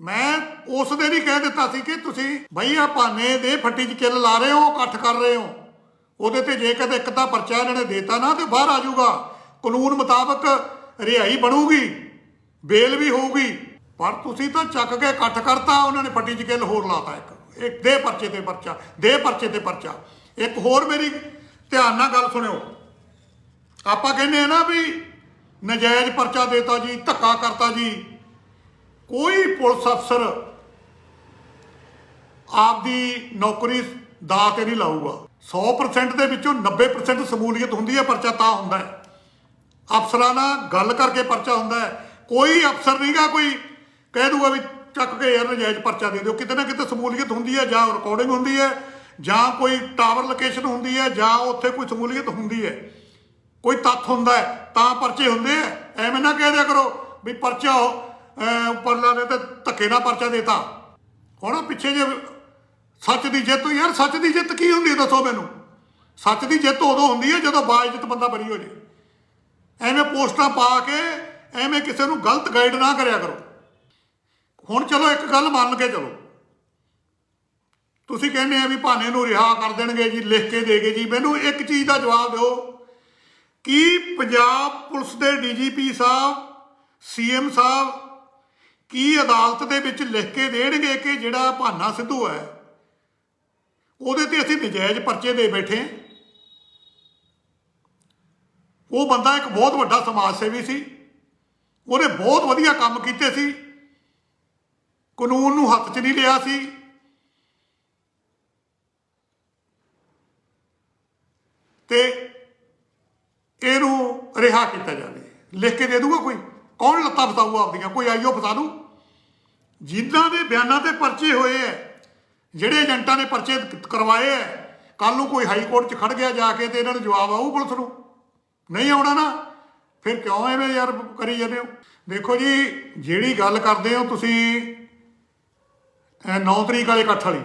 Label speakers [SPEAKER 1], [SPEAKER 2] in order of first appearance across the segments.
[SPEAKER 1] ਮੈਂ ਉਸ ਦੇ ਨਹੀਂ ਕਹਿ ਦਿੱਤਾ ਸੀ ਕਿ ਤੁਸੀਂ ਬਈ ਆ ਭਾਨੇ ਦੇ ਫੱਟੀ 'ਚ ਕਿੱਲ ਲਾ ਰਹੇ ਹੋ ਇਕੱਠ ਕਰ ਰਹੇ ਹੋ। ਉਹਦੇ ਤੇ ਜੇ ਕਦੇ ਇੱਕ ਤਾਂ ਪਰਚਾ ਇਹਨਾਂ ਨੇ ਦੇਤਾ ਨਾ ਤੇ ਬਾਹਰ ਆ ਜਾਊਗਾ। ਕਾਨੂੰਨ ਮੁਤਾਬਕ ਰਿਹਾਈ ਬਣੂਗੀ, ਬੇਲ ਵੀ ਹੋਊਗੀ। ਪਰ ਤੁਸੀਂ ਤਾਂ ਚੱਕ ਕੇ ਇਕੱਠ ਕਰਤਾ, ਉਹਨਾਂ ਨੇ ਫੱਟੀ 'ਚ ਕਿੱਲ ਹੋਰ ਲਾਤਾ ਇੱਕ। ਇੱਕ ਦੇ ਪਰਚੇ ਤੇ ਪਰਚਾ, ਦੇ ਪਰਚੇ ਤੇ ਪਰਚਾ। ਇੱਕ ਹੋਰ ਮੇਰੀ ਧਿਆਨ ਨਾਲ ਗੱਲ ਸੁਣਿਓ। ਆਪਾਂ ਕਹਿੰਦੇ ਆ ਨਾ ਵੀ ਨਜਾਇਜ਼ ਪਰਚਾ ਦੇਤਾ ਜੀ, ਧੱਕਾ ਕਰਤਾ ਜੀ। ਕੋਈ ਪੁਲਿਸ ਅਫਸਰ ਆਪਦੀ ਨੌਕਰੀ ਦਾ ਤੇ ਨਹੀਂ ਲਾਊਗਾ। 100% ਦੇ ਵਿੱਚੋਂ 90% ਸਮੂਲੀਅਤ ਹੁੰਦੀ ਹੈ, ਪਰਚਾ ਤਾਂ ਹੁੰਦਾ ਹੈ। ਅਫਸਰਾਂ ਨਾਲ ਗੱਲ ਕਰਕੇ ਪਰਚਾ ਹੁੰਦਾ ਹੈ। ਕੋਈ ਅਫਸਰ ਨਹੀਂਗਾ ਕੋਈ ਕਹਿ ਦੂਗਾ ਵੀ ਚੱਕ ਕੇ ਯਾਰ ਨਜਾਇਜ਼ ਪਰਚਾ ਦੇ ਦਿਓ। ਕਿਤੇ ਨਾ ਕਿਤੇ ਸਮੂਲੀਅਤ ਹੁੰਦੀ ਹੈ, ਜਾਂ ਰਿਕਾਰਡਿੰਗ ਹੁੰਦੀ ਹੈ, ਜਾਂ ਕੋਈ ਟਾਵਰ ਲੋਕੇਸ਼ਨ ਹੁੰਦੀ ਹੈ, ਜਾਂ ਉੱਥੇ ਕੋਈ ਸਮੂਲੀਅਤ ਹੁੰਦੀ ਹੈ। ਕੋਈ ਤੱਥ ਹੁੰਦਾ ਹੈ, ਤਾਂ ਪਰਚੇ ਹੁੰਦੇ ਆ ਐਵੇਂ ਨਾ ਕਹਿ ਦਿਆ ਕਰੋ ਵੀ ਪਰਚਾ ਅਹ, ਨੇ ਤੇ ਧੱਕੇ ਨਾਲ ਪਰਚਾ ਦੇਤਾ। ਹੁਣ ਪਿੱਛੇ ਜੇ ਸੱਚ ਦੀ ਜਿੱਤ ਯਾਰ ਸੱਚ ਦੀ ਜਿੱਤ ਕੀ ਹੁੰਦੀ ਦੱਸੋ ਮੈਨੂੰ? ਸੱਚ ਦੀ ਜਿੱਤ ਉਦੋਂ ਹੁੰਦੀ ਹੈ ਜਦੋਂ ਬਾਇਜ਼ਤ ਬੰਦਾ ਬਰੀ ਹੋ ਜੇ। ਐਵੇਂ ਪੋਸਟਾਂ ਪਾ ਕੇ ਐਵੇਂ ਕਿਸੇ ਨੂੰ ਗਲਤ ਗਾਈਡ ਨਾ ਕਰਿਆ ਕਰੋ। ਹੁਣ ਚਲੋ ਇੱਕ ਗੱਲ ਮੰਨ ਕੇ ਚਲੋ। ਤੁਸੀਂ ਕਹਿੰਦੇ ਆ ਵੀ ਭਾਨੇ ਨੂੰ ਰਿਹਾ ਕਰ ਦੇਣਗੇ ਜੀ ਲਿਖ ਕੇ ਦੇਗੇ ਜੀ। ਮੈਨੂੰ ਇੱਕ ਚੀਜ਼ ਦਾ ਜਵਾਬ ਦਿਓ। ਕਿ ਪੰਜਾਬ ਪੁਲਿਸ ਦੇ ਡੀਜੀਪੀ ਸਾਹਿਬ ਸੀਐਮ ਸਾਹਿਬ ਕੀ ਅਦਾਲਤ ਦੇ ਵਿੱਚ ਲਿਖ ਕੇ ਦੇਣਗੇ ਕਿ ਜਿਹੜਾ ਭਾਨਾ ਸਿੱਧੂ ਹੈ, ਉਹਦੇ ਤੇ ਅਸੀਂ ਨਜਾਇਜ਼ ਪਰਚੇ ਦੇ ਬੈਠੇ ਹਾਂ। ਉਹ ਬੰਦਾ ਇੱਕ ਬਹੁਤ ਵੱਡਾ ਸਮਾਜ ਸੇਵੀ ਸੀ। ਉਹਨੇ ਬਹੁਤ ਵਧੀਆ ਕੰਮ ਕੀਤੇ ਸੀ। ਕਾਨੂੰਨ ਨੂੰ ਹੱਥ 'ਚ ਨਹੀਂ ਲਿਆ ਸੀ। ਤੇ ਇਹਨੂੰ ਰਿਹਾ ਕੀਤਾ ਜਾਵੇ। ਲਿਖ ਕੇ ਦੇ ਦੂਗਾ ਕੋਈ? ਕੌਣ ਲੱਤਾਂ ਫਸਾਊਗਾ ਆਪਦੀਆਂ? ਕੋਈ ਆਈਓ ਫਸਾ ਦੂ? ਜਿਨ੍ਹਾਂ ਦੇ ਬਿਆਨਾਂ ਤੇ ਪਰਚੇ ਹੋਏ ਐ, ਜਿਹੜੇ ਏਜੰਟਾਂ ਨੇ ਪਰਚੇ ਕਰਵਾਏ ਐ ਕੱਲ ਨੂੰ ਕੋਈ ਹਾਈ ਕੋਰਟ 'ਚ ਖੜ ਗਿਆ ਜਾ ਕੇ ਤੇ ਇਹਨਾਂ ਨੂੰ ਜਵਾਬ ਆਊ ਪੁਲਿਸ ਨੂੰ? ਨਹੀਂ ਆਉਣਾ ਨਾ? ਫਿਰ ਕਿਉਂ ਐਵੇਂ ਯਾਰ ਕਰੀ ਜਾਂਦੇ ਹੋ? ਦੇਖੋ ਜੀ, ਜਿਹੜੀ ਗੱਲ ਕਰਦੇ ਹੋ ਤੁਸੀਂ 9 ਤਰੀਕ ਵਾਲੇ ਇਕੱਠ ਵਾਲੀ।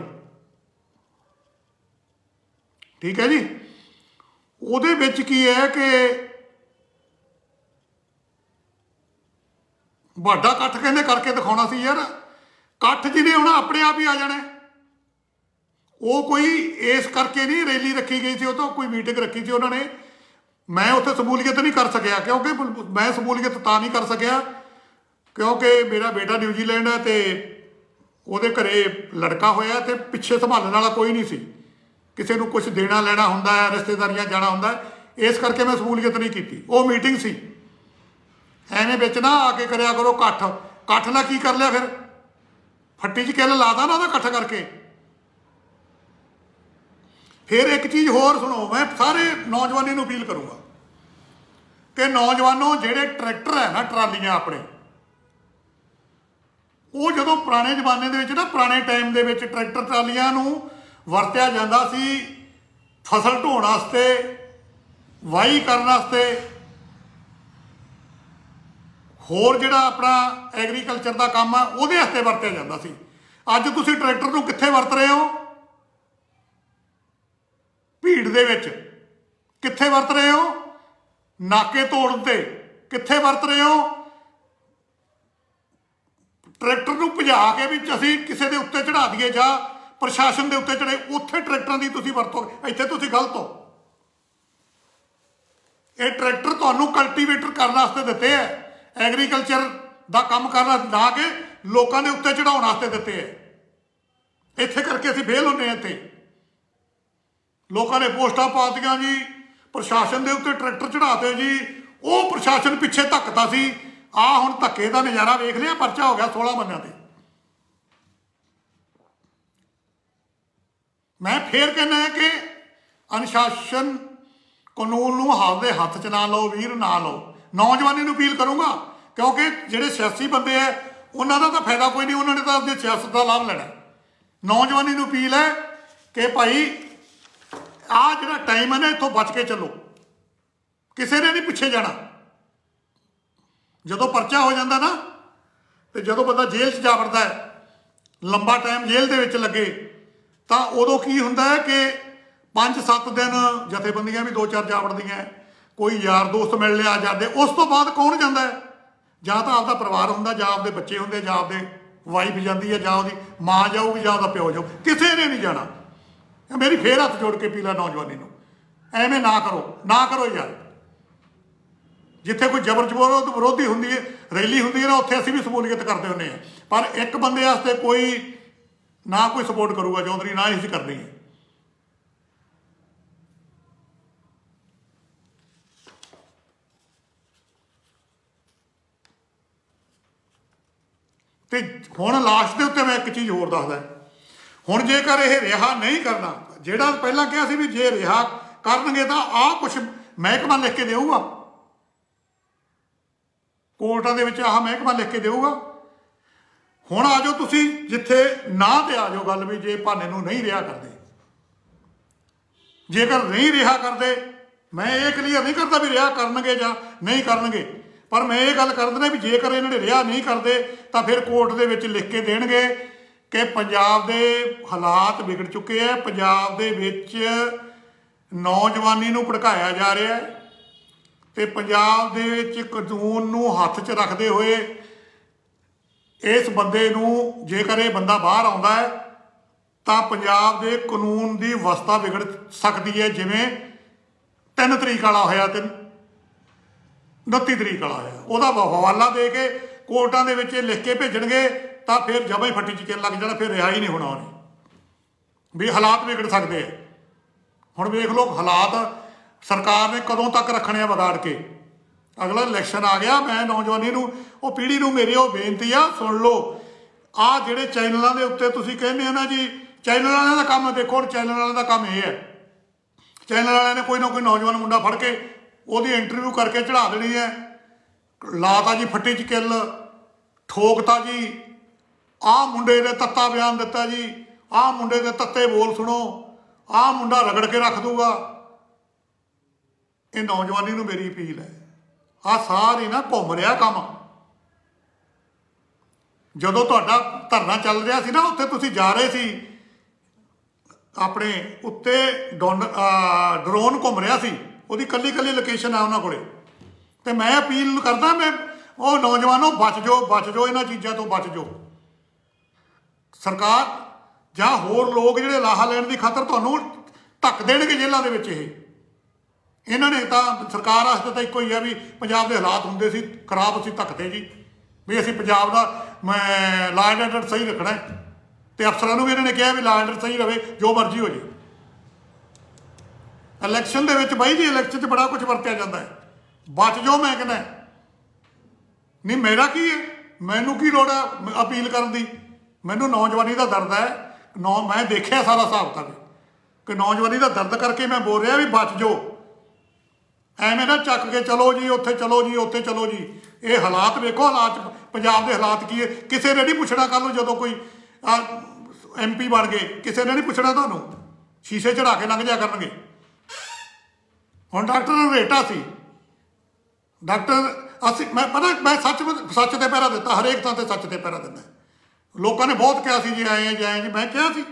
[SPEAKER 1] ਠੀਕ ਹੈ ਜੀ? ਉਹਦੇ ਵਿੱਚ ਕੀ ਹੈ ਕਿ ਵੱਡਾ ਇਕੱਠ ਕਹਿੰਦੇ ਕਰਕੇ ਦਿਖਾਉਣਾ ਸੀ ਯਾਰ। ਇਕੱਠ ਜਿਹਨੇ ਹੁਣ, ਆਪਣੇ ਆਪ ਹੀ ਆ ਜਾਣਾ। ਉਹ ਕੋਈ ਇਸ ਕਰਕੇ ਨਹੀਂ ਰੈਲੀ ਰੱਖੀ ਗਈ ਸੀ, ਉਹ ਤਾਂ ਕੋਈ ਮੀਟਿੰਗ ਰੱਖੀ ਸੀ ਉਹਨਾਂ ਨੇ। ਮੈਂ ਉੱਥੇ ਸਮੂਲੀਅਤ ਨਹੀਂ ਕਰ ਸਕਿਆ, ਕਿਉਂਕਿ ਮੈਂ ਸਮੂਲੀਅਤ ਤਾਂ ਨਹੀਂ ਕਰ ਸਕਿਆ। ਕਿਉਂਕਿ ਮੇਰਾ ਬੇਟਾ ਨਿਊਜ਼ੀਲੈਂਡ ਹੈ ਤੇ ਉਹਦੇ ਘਰੇ ਲੜਕਾ ਹੋਇਆ ਤੇ ਪਿੱਛੇ ਸੰਭਾਲਣ ਵਾਲਾ ਕੋਈ ਨਹੀਂ ਸੀ। ਕਿਸੇ ਨੂੰ ਕੁਝ ਦੇਣਾ ਲੈਣਾ ਹੁੰਦਾ ਹੈ, ਰਿਸ਼ਤੇਦਾਰੀਆਂ ਜਾਣਾ ਹੁੰਦਾ ਇਸ ਕਰਕੇ ਮੈਂ ਸਮੂਲੀਅਤ ਨਹੀਂ ਕੀਤੀ। ਉਹ ਮੀਟਿੰਗ ਸੀ। ਐਵੇਂ ਵਿੱਚ ਨਾ ਆ ਕੇ ਕਰਿਆ ਕਰੋ ਇਕੱਠ। ਇਕੱਠ ਨਾਲ ਕੀ ਕਰ ਲਿਆ ਫਿਰ? ਫੱਟੀ 'ਚ ਕਿੱਲ ਲਾਦਾ ਨਾ ਉਹਦਾ ਇਕੱਠ ਕਰਕੇ। ਫਿਰ ਇੱਕ ਚੀਜ਼ ਹੋਰ ਸੁਣੋ, ਮੈਂ ਸਾਰੇ ਨੌਜਵਾਨੀ ਨੂੰ ਅਪੀਲ ਕਰੂੰਗਾ ਕਿ ਨੌਜਵਾਨੋ, ਜਿਹੜੇ ਟਰੈਕਟਰ ਹੈ ਨਾ, ਟਰਾਲੀਆਂ ਆਪਣੇ, ਉਹ ਜਦੋਂ ਪੁਰਾਣੇ ਜ਼ਮਾਨੇ ਦੇ ਵਿੱਚ ਨਾ, ਪੁਰਾਣੇ ਟਾਈਮ ਦੇ ਵਿੱਚ ਟਰੈਕਟਰ ਟਰਾਲੀਆਂ ਨੂੰ ਵਰਤਿਆ ਜਾਂਦਾ ਸੀ ਫਸਲ ਢੋਣ ਵਾਸਤੇ, ਵਾਹੀ ਕਰਨ ਵਾਸਤੇ ਹੋਰ ਜਿਹੜਾ ਆਪਣਾ ਐਗਰੀਕਲਚਰ ਦਾ ਕੰਮ ਆ, ਉਹਦੇ ਵਾਸਤੇ ਵਰਤਿਆ ਜਾਂਦਾ ਸੀ। ਅੱਜ ਤੁਸੀਂ ਟਰੈਕਟਰ ਨੂੰ ਕਿੱਥੇ ਵਰਤ ਰਹੇ ਹੋ? ਭੀੜ ਦੇ ਵਿੱਚ। ਕਿੱਥੇ ਵਰਤ ਰਹੇ ਹੋ? ਨਾਕੇ ਤੋੜਨ ਤੇ। ਕਿੱਥੇ ਵਰਤ ਰਹੇ ਹੋ? ਟਰੈਕਟਰ ਨੂੰ ਭਜਾ ਕੇ ਵੀ ਅਸੀਂ ਕਿਸੇ ਦੇ ਉੱਤੇ ਚੜਾ ਦਈਏ ਜਾਂ ਪ੍ਰਸ਼ਾਸਨ ਦੇ ਉੱਤੇ ਚੜੇ ਉੱਥੇ ਟਰੈਕਟਰਾਂ ਦੀ ਤੁਸੀਂ ਵਰਤੋ ਇੱਥੇ ਤੁਸੀਂ ਗਲਤ ਹੋ। ਇਹ ਟਰੈਕਟਰ ਤੁਹਾਨੂੰ ਕਲਟੀਵੇਟਰ ਕਰਨ ਵਾਸਤੇ ਦਿੱਤੇ ਐ ਐਗਰੀਕਲਚਰ ਦਾ ਕੰਮ ਕਰਨਾ ਨਾ ਕਿ ਲੋਕਾਂ ਦੇ ਉੱਤੇ ਚੜਾਉਣ ਵਾਸਤੇ ਦਿੱਤੇ ਐ। ਇੱਥੇ ਕਰਕੇ ਅਸੀਂ ਫੇਲ ਹੁੰਨੇ ਆ ਇੱਥੇ। ਲੋਕਾਂ ਨੇ ਪੋਸਟਾਂ ਪਾਤੀਆਂ ਜੀ, ਪ੍ਰਸ਼ਾਸਨ ਦੇ ਉੱਤੇ ਟਰੈਕਟਰ ਚੜਾਤੇ ਜੀ, ਉਹ ਪ੍ਰਸ਼ਾਸਨ ਪਿੱਛੇ ਧੱਕਦਾ ਸੀ। ਆ ਹੁਣ ਧੱਕੇ ਦਾ ਨਜ਼ਾਰਾ ਵੇਖ ਲਿਆ, ਪਰਚਾ ਹੋ ਗਿਆ 16 ਬੰਦਿਆਂ ਤੇ। ਮੈਂ ਫੇਰ ਕਹਿੰਦਾ ਹੈ ਕਿ ਅਨੁਸ਼ਾਸਨ ਕਾਨੂੰਨ ਨੂੰ ਹੱਥ ਦੇ ਹੱਥ 'ਚ ਨਾ ਲਓ, ਵੀਰ ਨਾ ਲਓ। ਨੌਜਵਾਨੀ ਨੂੰ ਅਪੀਲ ਕਰੂੰਗਾ, ਕਿਉਂਕਿ ਜਿਹੜੇ ਸਿਆਸੀ ਬੰਦੇ ਐ, ਉਹਨਾਂ ਦਾ ਤਾਂ ਫਾਇਦਾ ਕੋਈ ਨਹੀਂ, ਉਹਨਾਂ ਨੇ ਤਾਂ ਆਪਣੀ ਸਿਆਸਤ ਦਾ ਲਾਭ ਲੈਣਾ ਨੌਜਵਾਨੀ ਨੂੰ ਅਪੀਲ ਹੈ ਕਿ ਭਾਈ, ਆ ਜਿਹੜਾ ਟਾਈਮ ਹੈ ਨਾ, ਇੱਥੋਂ ਬਚ ਕੇ ਚੱਲੋ। ਕਿਸੇ ਨੇ ਨਹੀਂ ਪਿੱਛੇ ਜਾਣਾ। ਜਦੋਂ ਪਰਚਾ ਹੋ ਜਾਂਦਾ ਨਾ, ਤੇ ਜਦੋਂ ਬੰਦਾ ਜੇਲ੍ਹ 'ਚ ਜਾ ਵੜਦਾ ਹੈ ਲੰਬਾ ਟਾਈਮ ਜੇਲ੍ਹ ਦੇ ਵਿੱਚ ਲੱਗੇ, ਤਾਂ ਉਦੋਂ ਕੀ ਹੁੰਦਾ ਹੈ ਕਿ 5-7 ਦਿਨ ਜਥੇਬੰਦੀਆਂ ਵੀ ਦੋ ਚਾਰ ਜਾ ਵੜਦੀਆਂ ਕੋਈ ਯਾਰ ਦੋਸਤ ਮਿਲ ਲਿਆ ਜਾਂਦੇ, ਉਸ ਤੋਂ ਬਾਅਦ ਕੌਣ ਜਾਂਦਾ ਹੈ? ਜਾਂ ਤਾਂ ਆਪਦਾ ਪਰਿਵਾਰ ਹੁੰਦਾ, ਜਾਂ ਆਪਦੇ ਬੱਚੇ ਹੁੰਦੇ, ਜਾਂ ਆਪਦੇ ਵਾਈਫ ਜਾਂਦੀ ਹੈ, ਜਾਂ ਉਹਦੀ ਮਾਂ ਜਾਊਗੀ, ਜਾਂ ਉਹਦਾ ਪਿਓ ਜਾਊ, ਕਿਸੇ ਨੇ ਨਹੀਂ ਜਾਣਾ। ਮੇਰੀ ਫੇਰ ਹੱਥ ਜੋੜ ਕੇ ਪੀਲਾ ਨੌਜਵਾਨੀ ਨੂੰ। ਐਵੇਂ ਨਾ ਕਰੋ ਨਾ ਕਰੋ ਯਾਰ। ਜਿੱਥੇ ਕੋਈ ਜਬਰ ਜਬਰ ਵਿਰੋਧੀ ਹੁੰਦੀ ਹੈ, ਰੈਲੀ ਹੁੰਦੀ ਹੈ ਨਾ, ਉੱਥੇ ਅਸੀਂ ਵੀ ਸ਼ਮੂਲੀਅਤ ਕਰਦੇ ਹੁੰਦੇ ਆ ਪਰ ਇੱਕ ਬੰਦੇ ਵਾਸਤੇ ਕੋਈ ਨਾ ਕੋਈ ਸਪੋਰਟ ਕਰੂਗਾ, ਚੌਧਰੀ, ਨਾ ਹੀ ਅਸੀਂ ਕਰਨੀ ਹੈ। ਤੇ ਹੁਣ ਲਾਸਟ ਦੇ ਉੱਤੇ ਮੈਂ ਇੱਕ ਚੀਜ਼ ਹੋਰ ਦੱਸਦਾ। ਹੁਣ ਜੇਕਰ ਇਹ ਰਿਹਾ ਨਹੀਂ ਕਰਨਾ, ਜਿਹੜਾ ਪਹਿਲਾਂ ਕਿਹਾ ਸੀ ਵੀ ਜੇ ਰਿਹਾ ਕਰਨਗੇ ਤਾਂ ਆਹ ਕੁਝ ਮਹਿਕਮਾ ਲਿਖ ਕੇ ਦੇਊਗਾ। ਕੋਰਟਾਂ ਦੇ ਵਿੱਚ ਆਹ ਮਹਿਕਮਾ ਲਿਖ ਕੇ ਦੇਊਗਾ। ਹੁਣ ਆ ਜਾਓ ਤੁਸੀਂ ਜਿੱਥੇ ਨਾ ਤੇ ਆ ਜਾਓ ਗੱਲ ਵੀ ਜੇ ਭਾਨੇ ਨੂੰ ਨਹੀਂ ਰਿਹਾ ਕਰਦੇ। ਜੇਕਰ ਨਹੀਂ ਰਿਹਾ ਕਰਦੇ, ਮੈਂ ਇਹ ਕਲੀਅਰ ਨਹੀਂ ਕਰਦਾ ਵੀ ਰਿਹਾ ਕਰਨਗੇ ਜਾਂ ਨਹੀਂ ਕਰਨਗੇ। ਪਰ ਮੈਂ ਇਹ ਗੱਲ ਕਰ ਦਿੰਦਾ ਵੀ ਜੇਕਰ ਇਹਨਾਂ ਨੇ ਰਿਹਾ ਨਹੀਂ ਕਰਦੇ, ਤਾਂ ਫਿਰ ਕੋਰਟ ਦੇ ਵਿੱਚ ਲਿਖ ਕੇ ਦੇਣਗੇ ਕਿ ਪੰਜਾਬ ਦੇ ਹਾਲਾਤ ਵਿਗੜ ਚੁੱਕੇ ਆ ਪੰਜਾਬ ਦੇ ਵਿੱਚ ਨੌਜਵਾਨੀ ਨੂੰ ਭੜਕਾਇਆ ਜਾ ਰਿਹਾ ਹੈ ਤੇ ਪੰਜਾਬ ਦੇ ਵਿੱਚ ਕਾਨੂੰਨ ਨੂੰ ਹੱਥ 'ਚ ਰੱਖਦੇ ਹੋਏ ਇਸ ਬੰਦੇ ਨੂੰ ਜੇਕਰ ਇਹ ਬੰਦਾ ਬਾਹਰ ਆਉਂਦਾ ਹੈ ਤਾਂ ਪੰਜਾਬ ਦੇ ਕਾਨੂੰਨ ਦੀ ਅਵਸਥਾ ਵਿਗੜ ਸਕਦੀ ਹੈ ਜਿਵੇਂ 3 ਤਰੀਕ ਵਾਲਾ ਹੋਇਆ ਤੇ 29 ਤਰੀਕ ਵਾਲਾ ਆਇਆ ਉਹਦਾ ਹਵਾਲਾ ਦੇ ਕੇ ਕੋਰਟਾਂ ਦੇ ਵਿੱਚ ਇਹ ਲਿਖ ਕੇ ਭੇਜਣਗੇ, ਤਾਂ ਫਿਰ ਜਮਾਂ ਹੀ ਫੱਟੀ ਚ ਚੱਲ ਲੱਗ ਜਾਣਾ, ਫਿਰ ਰਿਹਾ ਹੀ ਨਹੀਂ ਹੋਣਾ ਉਹਨੇ। ਵੀ ਹਾਲਾਤ ਵਿਗੜ ਸਕਦੇ ਆ। ਹੁਣ ਵੇਖ ਲਓ, ਹਾਲਾਤ ਸਰਕਾਰ ਨੇ ਕਦੋਂ ਤੱਕ ਰੱਖਣੇ ਆ ਵਿਗਾੜ ਕੇ। ਅਗਲਾ ਇਲੈਕਸ਼ਨ ਆ ਗਿਆ, ਮੈਂ ਨੌਜਵਾਨੀ ਨੂੰ, ਉਹ ਪੀੜ੍ਹੀ ਨੂੰ ਮੇਰੀ ਉਹ ਬੇਨਤੀ ਆ, ਸੁਣ ਲਓ। ਆ ਜਿਹੜੇ ਚੈਨਲਾਂ ਦੇ ਉੱਤੇ ਤੁਸੀਂ ਕਹਿੰਦੇ ਹੋ ਨਾ ਜੀ, ਚੈਨਲ ਵਾਲਿਆਂ ਦਾ ਕੰਮ ਦੇਖੋ, ਹੁਣ ਚੈਨਲ ਵਾਲਿਆਂ ਦਾ ਕੰਮ ਇਹ ਹੈ। ਚੈਨਲ ਵਾਲਿਆਂ ਨੇ ਕੋਈ ਨਾ ਕੋਈ ਨੌਜਵਾਨ ਮੁੰਡਾ ਫੜ ਕੇ ਉਹਦੀ ਇੰਟਰਵਿਊ ਕਰਕੇ ਚੜਾ ਦੇਣੀ ਹੈ। ਲਾਤਾ ਜੀ ਫੱਟੀ ਚ ਕਿੱਲ, ਠੋਕਤਾ ਜੀ। ਆਹ ਮੁੰਡੇ ਨੇ ਤੱਤਾ ਬਿਆਨ ਦਿੱਤਾ ਜੀ। ਆਹ ਮੁੰਡੇ ਦੇ ਤੱਤੇ ਬੋਲ ਸੁਣੋ। ਆਹ ਮੁੰਡਾ ਰਗੜ ਕੇ ਰੱਖ ਦੂਗਾ। ਇਹ ਨੌਜਵਾਨੀ ਨੂੰ ਮੇਰੀ ਅਪੀਲ ਹੈ। ਆ ਸਾਰੀ ਨਾ ਘੁੰਮ ਰਿਹਾ ਕੰਮ। ਜਦੋਂ ਤੁਹਾਡਾ ਧਰਨਾ ਚੱਲ ਰਿਹਾ ਸੀ ਨਾ, ਉੱਥੇ ਤੁਸੀਂ ਜਾ ਰਹੇ ਸੀ। ਆਪਣੇ ਉੱਤੇ ਡੋਨ- ਡਰੋਨ ਘੁੰਮ ਰਿਹਾ ਸੀ। ਉਹਦੀ ਕੱਲੀ ਕੱਲੀ ਲੋਕੇਸ਼ਨ ਆ ਉਹਨਾਂ ਕੋਲੇ। ਤੇ ਮੈਂ ਅਪੀਲ ਕਰਦਾ, ਮੈਂ ਉਹ ਨੌਜਵਾਨੋ, ਬਚ ਜਾਓ ਬਚ ਜਾਓ ਇਹਨਾਂ ਚੀਜ਼ਾਂ ਤੋਂ, ਬਚ ਜਾਓ। ਸਰਕਾਰ ਜਾਂ ਹੋਰ ਲੋਕ ਜਿਹੜੇ ਲਾਹਾ ਲੈਣ ਦੀ ਖਾਤਰ ਤੁਹਾਨੂੰ ਧੱਕ ਦੇਣਗੇ ਜੇਲ੍ਹਾਂ ਦੇ ਵਿੱਚ ਇਹ। ਇਹਨਾਂ ਨੇ ਤਾਂ ਸਰਕਾਰ ਵਾਸਤੇ ਤਾਂ ਇੱਕੋ ਹੀ ਆ ਵੀ ਪੰਜਾਬ ਦੇ ਹਾਲਾਤ ਹੁੰਦੇ ਸੀ, ਖਰਾਬ ਅਸੀਂ ਧੱਕਦੇ ਜੀ। ਵੀ ਅਸੀਂ ਪੰਜਾਬ ਦਾ, ਮੈਂ ਲਾਅ ਐਂਡ ਸਹੀ ਰੱਖਣਾ ਹੈ। ਤੇ ਅਫਸਰਾਂ ਨੂੰ ਵੀ ਇਹਨਾਂ ਨੇ ਕਿਹਾ ਵੀ ਲਾਅ ਆਰਡਰ ਸਹੀ ਰਵੇ, ਜੋ ਮਰਜ਼ੀ ਹੋ ਜੇ। ਇਲੈਕਸ਼ਨ ਦੇ ਵਿੱਚ ਬਾਈ ਜੀ, ਇਲੈਕਸ਼ਨ 'ਚ ਬੜਾ ਕੁਝ ਵਰਤਿਆ ਜਾਂਦਾ ਹੈ। ਬਚ ਜਾਓ ਮੈਂ ਕਹਿੰਦਾ ਨਹੀਂ, ਮੇਰਾ ਕੀ ਹੈ? ਮੈਨੂੰ ਕੀ ਲੋੜ ਹੈ ਅਪੀਲ ਕਰਨ ਦੀ? ਮੈਨੂੰ ਨੌਜਵਾਨੀ ਦਾ ਦਰਦ ਹੈ। ਨੌ, ਮੈਂ ਦੇਖਿਆ ਸਾਰਾ ਹਿਸਾਬ ਤਾਂ ਕਿ ਨੌਜਵਾਨੀ ਦਾ ਦਰਦ ਕਰਕੇ ਮੈਂ ਬੋਲ ਰਿਹਾ ਵੀ ਬਚ ਜਾਓ। ਐਵੇਂ ਨਾ ਚੱਕ ਕੇ ਚਲੋ ਜੀ, ਉੱਥੇ ਚਲੋ ਜੀ, ਉੱਥੇ ਚਲੋ ਜੀ। ਇਹ ਹਾਲਾਤ ਵੇਖੋ, ਹਾਲਾਤ ਪੰਜਾਬ ਦੇ ਹਾਲਾਤ ਕੀ ਹੈ? ਕਿਸੇ ਨੇ ਨਹੀਂ ਪੁੱਛਣਾ ਕੱਲ ਨੂੰ ਜਦੋਂ ਕੋਈ ਐਮਪੀ ਬਣ ਗਏ। ਕਿਸੇ ਨੇ ਨਹੀਂ ਪੁੱਛਣਾ ਤੁਹਾਨੂੰ। ਸ਼ੀਸ਼ੇ ਚੜਾ ਕੇ ਲੰਘ ਜਾ ਕਰਨਗੇ। ਹੁਣ ਡਾਕਟਰ ਰੇਟਾ ਸੀ। ਡਾਕਟਰ, ਅਸੀਂ, ਮੈਂ ਪਤਾ, ਮੈਂ ਸੱਚ ਸੱਚ ਤੇ ਪਹਿਰਾ ਦਿੱਤਾ, ਹਰੇਕ ਥਾਂ ਤੇ ਸੱਚ ਤੇ ਪਹਿਰਾ ਦਿੰਦਾ। ਲੋਕਾਂ ਨੇ ਬਹੁਤ ਕਿਹਾ ਸੀ ਜੀ ਆਏ ਆ ਜਾਏ ਜੀ, ਮੈਂ ਕਿਹਾ ਸੀ।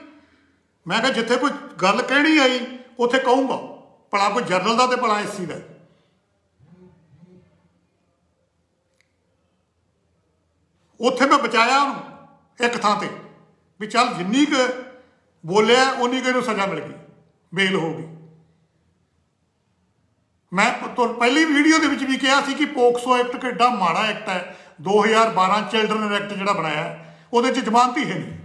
[SPEAKER 1] ਮੈਂ ਕਿਹਾ ਜਿੱਥੇ ਕੋਈ ਗੱਲ ਕਹਿਣੀ ਆਈ, ਉੱਥੇ ਕਹੂੰਗਾ। ਭਲਾ ਕੋਈ ਜਰਨਲ ਦਾ ਤੇ ਭਲਾ ਐਸਸੀ ਦਾ। ਉੱਥੇ ਮੈਂ ਬਚਾਇਆ ਉਹਨੂੰ, ਇੱਕ ਥਾਂ ਤੇ। ਵੀ ਚੱਲ ਜਿੰਨੀ ਕੁ ਬੋਲਿਆ, ਉਨੀ ਕੁ ਇਹਨੂੰ ਸਜ਼ਾ ਮਿਲ ਗਈ। ਬੇਲ ਹੋ ਗਈ। ਮੈਂ ਤੋਂ ਪਹਿਲੀ ਵੀਡੀਓ ਦੇ ਵਿੱਚ ਵੀ ਕਿਹਾ ਸੀ ਕਿ ਪੋਕਸੋ ਐਕਟ ਕਿੱਡਾ ਮਾੜਾ ਐਕਟ ਹੈ। 2012 ਚਿਲਡਰਨ ਐਕਟ ਜਿਹੜਾ ਬਣਾਇਆ ਉਹਦੇ 'ਚ ਜ਼ਮਾਨਤ ਹੀ ਹੈ ਨਹੀਂ।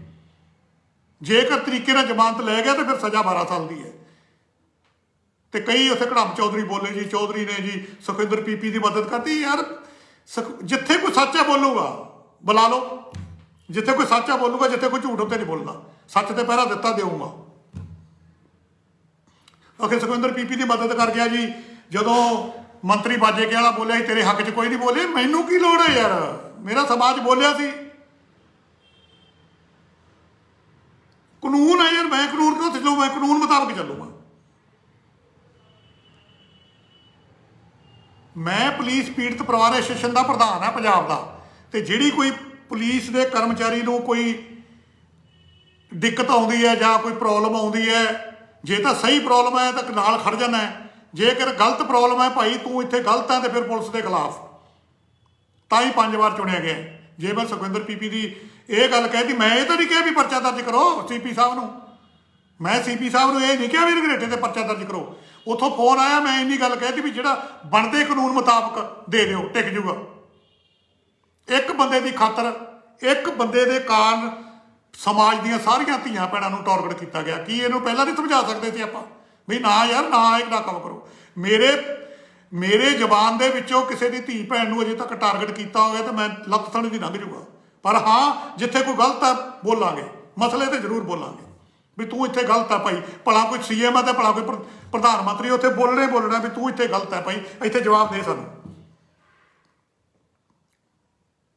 [SPEAKER 1] ਜੇਕਰ ਤਰੀਕੇ ਨਾਲ ਜ਼ਮਾਨਤ ਲੈ ਗਿਆ ਤਾਂ ਫਿਰ ਸਜ਼ਾ 12 ਸਾਲ ਦੀ ਹੈ। ਤੇ ਕਈ ਉੱਥੇ ਕੜਮ ਚੌਧਰੀ ਬੋਲੇ ਜੀ, ਚੌਧਰੀ ਨੇ ਜੀ ਸੁਖਿੰਦਰ ਪੀਪੀ ਦੀ ਮਦਦ ਕਰਤੀ। ਯਾਰ, ਸੁਖ- ਜਿੱਥੇ ਕੋਈ ਸੱਚਾ ਬੋਲੂਗਾ, ਬੁਲਾ ਲਓ। ਜਿੱਥੇ ਕੋਈ ਸੱਚਾ ਬੋਲੂਗਾ, ਜਿੱਥੇ ਕੋਈ ਝੂਠ ਉੱਤੇ ਨਹੀਂ ਬੋਲਦਾ। ਸੱਚ ਤੇ ਪਹਿਰਾ ਦਿੱਤਾ ਦੇਊਗਾ। ਅਖੇ ਸੁਖਿੰਦਰ ਪੀਪੀ ਦੀ ਮਦਦ ਕਰ ਗਿਆ ਜੀ। ਜਦੋਂ ਮੰਤਰੀ ਬਾਜੇ ਕੇ ਵਾਲਾ ਬੋਲਿਆ ਸੀ, ਤੇਰੇ ਹੱਕ 'ਚ ਕੋਈ ਨਹੀਂ ਬੋਲੇ, ਮੈਨੂੰ ਕੀ ਲੋੜ ਹੈ ਯਾਰ? ਮੇਰਾ ਸਮਾਜ ਬੋਲਿਆ ਸੀ। ਕਾਨੂੰਨ ਹੈ ਯਾਰ, ਮੈਂ ਕਾਨੂੰਨ ਕਿਉਂ ਚੱਲੂ? ਮੈਂ ਕਾਨੂੰਨ ਮੁਤਾਬਕ ਚੱਲੂਗਾ ਮੈਂ। ਪੁਲਿਸ ਪੀੜਤ ਪਰਿਵਾਰ ਐਸੋਸੀਏਸ਼ਨ ਦਾ ਪ੍ਰਧਾਨ ਆ ਪੰਜਾਬ ਦਾ। ਤੇ ਜਿਹੜੀ ਕੋਈ ਪੁਲਿਸ ਦੇ ਕਰਮਚਾਰੀ ਨੂੰ ਕੋਈ ਦਿੱਕਤ ਆਉਂਦੀ ਹੈ ਜਾਂ ਕੋਈ ਪ੍ਰੋਬਲਮ ਆਉਂਦੀ ਹੈ, ਜੇ ਤਾਂ ਸਹੀ ਪ੍ਰੋਬਲਮ ਹੈ ਤਾਂ ਨਾਲ ਖੜ ਜਾਣਾ ਹੈ। ਜੇਕਰ ਗਲਤ ਪ੍ਰੋਬਲਮ ਹੈ ਭਾਈ, ਤੂੰ ਇੱਥੇ ਗਲਤ ਹੈ ਤੇ ਫਿਰ ਪੁਲਿਸ ਦੇ ਖਿਲਾਫ। ਤਾਂ ਹੀ ਪੰਜ ਵਾਰ ਚੁਣਿਆ ਗਿਆ ਜੇ ਮੈਂ ਸੁਖਵਿੰਦਰ ਪੀਪੀ ਦੀ ਇਹ ਗੱਲ ਕਹਿਤੀ, ਮੈਂ ਇਹ ਤਾਂ ਨਹੀਂ ਕਿਹਾ ਵੀ ਪਰਚਾ ਦਰਜ ਕਰੋ ਸੀਪੀ ਸਾਹਿਬ ਨੂੰ। ਮੈਂ ਸੀਪੀ ਸਾਹਿਬ ਨੂੰ ਇਹ ਨਹੀਂ ਕਿਹਾ ਵੀ ਰਗਰੇਟੇ ਤੇ ਪਰਚਾ ਦਰਜ ਕਰੋ। ਉਥੋਂ ਫੋਨ ਆਇਆ, ਮੈਂ ਇੰਨੀ ਗੱਲ ਕਹਿਤੀ ਵੀ ਜਿਹੜਾ ਬਣਦੇ ਕਾਨੂੰਨ ਮੁਤਾਬਕ ਦੇ ਦਿਓ, ਟਿਕ ਜੂਗਾ। ਇੱਕ ਬੰਦੇ ਦੀ ਖਾਤਰ, ਇੱਕ ਬੰਦੇ ਦੇ ਕਾਰਨ ਸਮਾਜ ਦੀਆਂ ਸਾਰੀਆਂ ਧੀਆਂ ਭੈਣਾਂ ਨੂੰ ਟਾਰਗੇਟ ਕੀਤਾ ਗਿਆ। ਕੀ ਇਹਨੂੰ ਪਹਿਲਾਂ ਨਹੀਂ ਸਮਝਾ ਸਕਦੇ ਸੀ ਆਪਾਂ? ਵੀ ਨਾ ਯਾਰ, ਨਾ ਇਹ ਨਾ ਕੰਮ ਕਰੋ। ਮੇਰੇ ਮੇਰੇ ਜ਼ਬਾਨ ਦੇ ਵਿੱਚੋਂ ਕਿਸੇ ਦੀ ਧੀ ਭੈਣ ਨੂੰ ਅਜੇ ਤੱਕ ਟਾਰਗੇਟ ਕੀਤਾ ਹੋਵੇ ਤਾਂ ਮੈਂ ਲੱਤ ਥਣ ਦੀ ਲੰਘ ਜੂਗਾ ਪਰ ਹਾਂ, ਜਿੱਥੇ ਕੋਈ ਗਲਤ ਹੈ, ਬੋਲਾਂਗੇ। ਮਸਲੇ ਤੇ ਜ਼ਰੂਰ ਬੋਲਾਂਗੇ। ਵੀ ਤੂੰ ਇੱਥੇ ਗਲਤ ਹੈ ਭਾਈ। ਭਲਾ ਕੋਈ ਸੀਐਮ ਹੈ ਤੇ ਭਲਾ ਕੋਈ ਪ੍ਰਧਾਨ ਮੰਤਰੀ, ਉੱਥੇ ਬੋਲਣੇ ਬੋਲਣਾ ਵੀ ਤੂੰ ਇੱਥੇ ਗਲਤ ਹੈ ਭਾਈ। ਇੱਥੇ ਜਵਾਬ ਦੇ ਸਾਨੂੰ।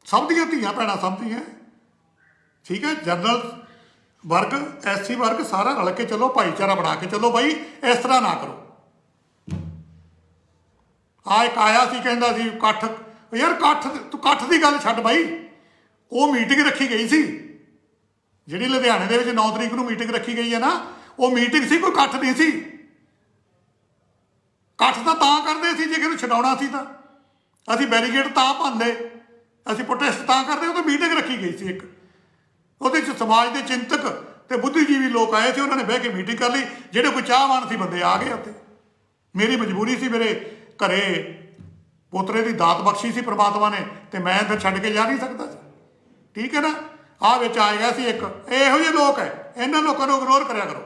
[SPEAKER 1] ਸਭ ਦੀਆਂ ਧੀਆਂ ਭੈਣਾਂ ਸਮਝਦੀਆਂ ਠੀਕ ਹੈ, ਜਨਰਲ ਵਰਗ ਐਸਸੀ ਵਰਗ, ਸਾਰਾ ਰਲ ਕੇ ਚੱਲੋ, ਭਾਈਚਾਰਾ ਬਣਾ ਕੇ ਚੱਲੋ ਬਾਈ, ਇਸ ਤਰ੍ਹਾਂ ਨਾ ਕਰੋ। ਆ ਇੱਕ ਆਇਆ ਸੀ, ਕਹਿੰਦਾ ਸੀ, ਇਕੱਠ, ਯਾਰ ਇਕੱਠ, ਤੂੰ ਇਕੱਠ ਦੀ ਗੱਲ ਛੱਡ ਬਾਈ। ਉਹ ਮੀਟਿੰਗ ਰੱਖੀ ਗਈ ਸੀ। ਜਿਹੜੀ ਲੁਧਿਆਣੇ ਦੇ ਵਿੱਚ 9 ਤਰੀਕ ਨੂੰ ਮੀਟਿੰਗ ਰੱਖੀ ਗਈ ਹੈ ਨਾ, ਉਹ ਮੀਟਿੰਗ ਸੀ, ਕੋਈ ਇਕੱਠ ਨਹੀਂ ਸੀ। ਇਕੱਠ ਤਾਂ ਤਾਂ ਕਰਦੇ ਸੀ, ਜੇ ਕਿਹਨੂੰ ਛਡਾਉਣਾ ਸੀ ਤਾਂ। ਅਸੀਂ ਬੈਰੀਕੇਡ ਤਾਂ ਪਾਉਂਦੇ ਅਸੀਂ ਪ੍ਰੋਟੈਸਟ ਤਾਂ ਕਰਦੇ, ਉਹ ਤਾਂ ਮੀਟਿੰਗ ਰੱਖੀ ਗਈ ਸੀ ਇੱਕ। ਉਹਦੇ ਚ ਸਮਾਜ ਦੇ ਚਿੰਤਕ ਤੇ ਬੁੱਧੀਜੀਵੀ ਲੋਕ ਆਏ ਸੀ, ਉਹਨਾਂ ਨੇ ਬਹਿ ਕੇ ਮੀਟਿੰਗ ਕਰ ਲਈ। ਜਿਹੜੇ ਕੋਈ ਚਾਹਵਾਨ ਸੀ, ਬੰਦੇ ਆ ਗਏ ਉੱਥੇ। ਮੇਰੀ ਮਜਬੂਰੀ ਸੀ, ਮੇਰੇ ਘਰੇ ਪੋਤਰੇ ਦੀ ਦਾਤ ਬਖਸ਼ੀ ਸੀ ਪ੍ਰਮਾਤਮਾ ਨੇ ਤੇ ਮੈਂ ਇੱਧਰ ਛੱਡ ਕੇ ਜਾ ਨਹੀਂ ਸਕਦਾ ਸੀ। ਠੀਕ ਹੈ ਨਾ? ਆ ਵਿੱਚ ਆ ਗਿਆ ਸੀ ਇੱਕ। ਇਹੋ ਜਿਹੇ ਲੋਕ ਹੈ। ਇਹਨਾਂ ਲੋਕਾਂ ਨੂੰ ਇਗਨੋਰ ਕਰਿਆ ਕਰੋ।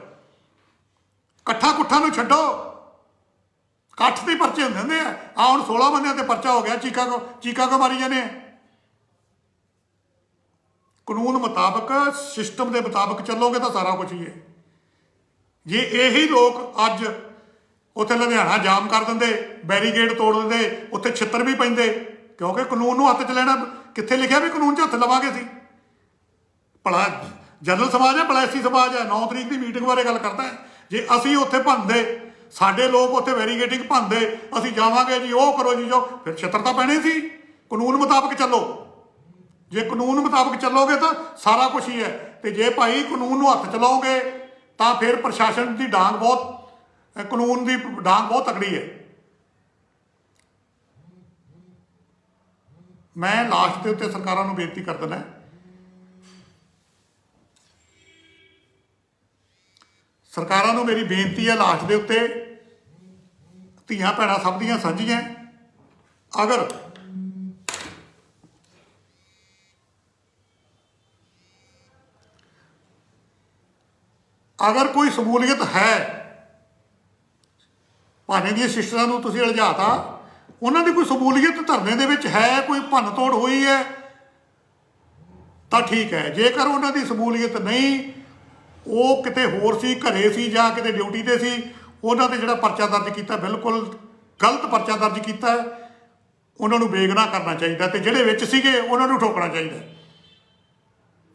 [SPEAKER 1] ਇਕੱਠਾ ਕੁੱਠਾ ਨੂੰ ਛੱਡੋ। ਇਕੱਠ ਦੇ ਪਰਚੇ ਹੁੰਦੇ ਹੁੰਦੇ ਆ। ਆ ਹੁਣ 16 ਬੰਦਿਆਂ ਤੇ ਪਰਚਾ ਹੋ ਗਿਆ ਚੀਕਾਗੋ ਚੀਕਾਗੋ ਮਾਰੀ ਜਾਂਦੇ ਆ। ਕਾਨੂੰਨ ਮੁਤਾਬਕ, ਸਿਸਟਮ ਦੇ ਮੁਤਾਬਕ ਚੱਲੋਗੇ ਤਾਂ ਸਾਰਾ ਕੁਝ ਹੀ ਹੈ। ਜੇ ਇਹੀ ਲੋਕ ਅੱਜ ਉੱਥੇ ਲੁਧਿਆਣਾ ਜਾਮ ਕਰ ਦਿੰਦੇ, ਬੈਰੀਕੇਡ ਤੋੜ ਦਿੰਦੇ, ਉੱਥੇ ਛਿੱਤਰ ਵੀ ਪੈਂਦੇ, ਕਿਉਂਕਿ ਕਾਨੂੰਨ ਨੂੰ ਹੱਥ 'ਚ ਲੈਣਾ, ਕਿੱਥੇ ਲਿਖਿਆ ਵੀ ਕਾਨੂੰਨ 'ਚ ਹੱਥ ਲਵਾਂਗੇ ਸੀ ਭਲਾ ਜਨਰਲ ਸਮਾਜ ਹੈ, ਭਲਾ ਐਸੀ ਸਮਾਜ ਹੈ 9 ਤਰੀਕ ਦੀ ਮੀਟਿੰਗ ਬਾਰੇ ਗੱਲ ਕਰਦਾ ਹੈ। ਜੇ ਅਸੀਂ ਉੱਥੇ ਭੰਦੇ ਸਾਡੇ ਲੋਕ ਉੱਥੇ ਵੈਰੀਗੇਟਿੰਗ ਭੰਦੇ ਅਸੀਂ ਜਾਵਾਂਗੇ ਜੀ, ਉਹ ਕਰੋ ਜੀ, ਜੋ, ਫਿਰ ਛਿੱਤਰ ਤਾਂ ਪੈਣੇ ਸੀ। ਕਾਨੂੰਨ ਮੁਤਾਬਕ ਚੱਲੋ। ਜੇ ਕਾਨੂੰਨ ਮੁਤਾਬਕ ਚੱਲੋਗੇ ਤਾਂ ਸਾਰਾ ਕੁਝ ਹੀ ਹੈ। ਤੇ ਜੇ ਭਾਈ ਕਾਨੂੰਨ ਨੂੰ ਹੱਥ ਚਲਾਓਗੇ, ਤਾਂ ਫਿਰ ਪ੍ਰਸ਼ਾਸਨ ਦੀ ਡਾਂਗ ਬਹੁਤ ਕਾਨੂੰਨ ਦੀ ਡਾਂਗ ਬਹੁਤ ਤਕੜੀ ਹੈ। ਮੈਂ ਲਾਸਟ ਦੇ ਉੱਤੇ ਸਰਕਾਰਾਂ ਨੂੰ ਬੇਨਤੀ ਕਰ ਦਿੰਦਾ ਸਰਕਾਰਾਂ ਨੂੰ ਮੇਰੀ ਬੇਨਤੀ ਹੈ ਲਾਸਟ ਦੇ ਉੱਤੇ ਧੀਆਂ ਭੈਣਾਂ ਸਭ ਦੀਆਂ ਸਾਂਝੀਆਂ। ਅਗਰ ਅਗਰ ਕੋਈ ਸਮੂਲੀਅਤ ਹੈ ਭਾਣੇ ਦੀਆਂ ਸਿਸਟਰਾਂ ਨੂੰ ਤੁਸੀਂ ਉਲਝਾਤਾ ਉਹਨਾਂ ਦੀ ਕੋਈ ਸਮੂਲੀਅਤ ਧਰਨੇ ਦੇ ਵਿੱਚ ਹੈ, ਕੋਈ ਭੰਨ ਤੋੜ ਹੋਈ ਹੈ, ਤਾਂ ਠੀਕ ਹੈ। ਜੇਕਰ ਉਹਨਾਂ ਦੀ ਸਮੂਲੀਅਤ ਨਹੀਂ, ਉਹ ਕਿਤੇ ਹੋਰ ਸੀ, ਘਰੇ ਸੀ ਜਾਂ ਕਿਤੇ ਡਿਊਟੀ ਤੇ ਸੀ, ਉਹਨਾਂ ਤੇ ਜਿਹੜਾ ਪਰਚਾ ਦਰਜ ਕੀਤਾ, ਬਿਲਕੁਲ ਗਲਤ ਪਰਚਾ ਦਰਜ ਕੀਤਾ, ਉਹਨਾਂ ਨੂੰ ਬੇਗਨਾ ਕਰਨਾ ਚਾਹੀਦਾ ਤੇ ਜਿਹੜੇ ਵਿੱਚ ਸੀਗੇ, ਉਹਨਾਂ ਨੂੰ ਠੋਕਣਾ ਚਾਹੀਦਾ।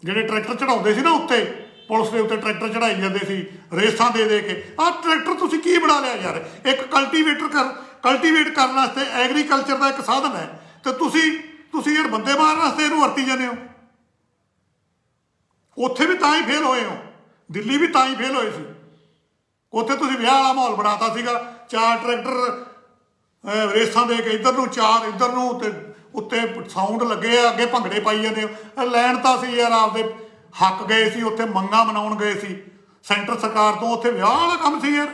[SPEAKER 1] ਜਿਹੜੇ ਟਰੈਕਟਰ ਚੜਾਉਂਦੇ ਸੀ ਨਾ ਉੱਤੇ ਪੁਲਿਸ ਦੇ ਉੱਤੇ ਟਰੈਕਟਰ ਚੜਾਈ ਜਾਂਦੇ ਸੀ, ਰੇਸਾਂ ਦੇ ਦੇ ਕੇ। ਆਹ ਟਰੈਕਟਰ ਤੁਸੀਂ ਕੀ ਬਣਾ ਲਿਆ ਯਾਰ? ਇੱਕ ਕਲਟੀਵੇਟਰ ਕਰ ਕਲਟੀਵੇਟ ਕਰਨ ਵਾਸਤੇ ਐਗਰੀਕਲਚਰ ਦਾ ਇੱਕ ਸਾਧਨ ਹੈ। ਤੇ ਤੁਸੀਂ ਤੁਸੀਂ ਯਾਰ ਬੰਦੇ ਮਾਰਨ ਵਾਸਤੇ ਇਹਨੂੰ ਵਰਤੀ ਜਾਂਦੇ ਹੋ। ਉੱਥੇ ਵੀ ਤਾਂ ਹੀ ਫੇਲ ਹੋਏ ਹੋ। ਦਿੱਲੀ ਵੀ ਤਾਂ ਹੀ ਫੇਲ ਹੋਏ ਸੀ। ਉੱਥੇ ਤੁਸੀਂ ਵਿਆਹ ਵਾਲਾ ਮਾਹੌਲ ਬਣਾਤਾ ਸੀਗਾ। ਚਾਰ ਟਰੈਕਟਰ ਰੇਸਾਂ ਦੇ ਕੇ ਇੱਧਰ ਨੂੰ, ਚਾਰ ਇੱਧਰ ਨੂੰ ਤੇ ਉੱਤੇ ਸਾਊਂਡ ਲੱਗੇ ਆ, ਅੱਗੇ ਭੰਗੜੇ ਪਾਈ ਜਾਂਦੇ ਹੋ। ਲੈਣ ਤਾਂ ਸੀ ਯਾਰ ਆਪਦੇ ਹੱਕ ਗਏ ਸੀ, ਉੱਥੇ ਮੰਗਾ ਮਨਾਉਣ ਗਏ ਸੀ। ਸੈਂਟਰ ਸਰਕਾਰ ਤੋਂ ਉੱਥੇ ਵਿਆਹ ਵਾਲਾ ਕੰਮ ਸੀ ਯਾਰ।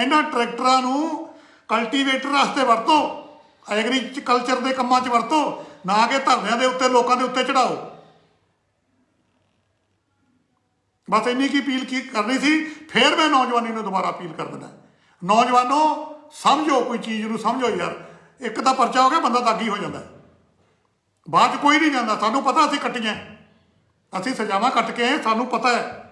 [SPEAKER 1] ਇਹਨਾਂ ਟਰੈਕਟਰਾਂ ਨੂੰ ਕਲਟੀਵੇਟਰ ਵਾਸਤੇ ਵਰਤੋ ਐਗਰੀਕਲਚਰ ਦੇ ਕੰਮਾਂ 'ਚ ਵਰਤੋ, ਨਾ ਕਿ ਧਰਨਿਆਂ ਦੇ ਉੱਤੇ, ਲੋਕਾਂ ਦੇ ਉੱਤੇ ਚੜਾਓ। ਬਸ ਇੰਨੀ ਕੀ ਅਪੀਲ ਕੀ ਕਰਨੀ ਸੀ, ਫੇਰ ਮੈਂ ਨੌਜਵਾਨੀ ਨੂੰ ਦੁਬਾਰਾ ਅਪੀਲ ਕਰ ਦਿੰਦਾ। ਨੌਜਵਾਨੋ, ਸਮਝੋ ਕੋਈ ਚੀਜ਼ ਨੂੰ, ਸਮਝੋ ਯਾਰ। ਇੱਕ ਤਾਂ ਪਰਚਾ ਹੋ ਗਿਆ, ਬੰਦਾ ਦਾਗੀ ਹੋ ਜਾਂਦਾ। ਬਾਅਦ 'ਚ ਕੋਈ ਨਹੀਂ ਜਾਂਦਾ, ਸਾਨੂੰ ਪਤਾ ਅਸੀਂ ਕੱਟੀਆਂ। ਅਸੀਂ ਸਜ਼ਾਵਾਂ ਕੱਟ ਕੇ ਆਏ ਸਾਨੂੰ ਪਤਾ ਹੈ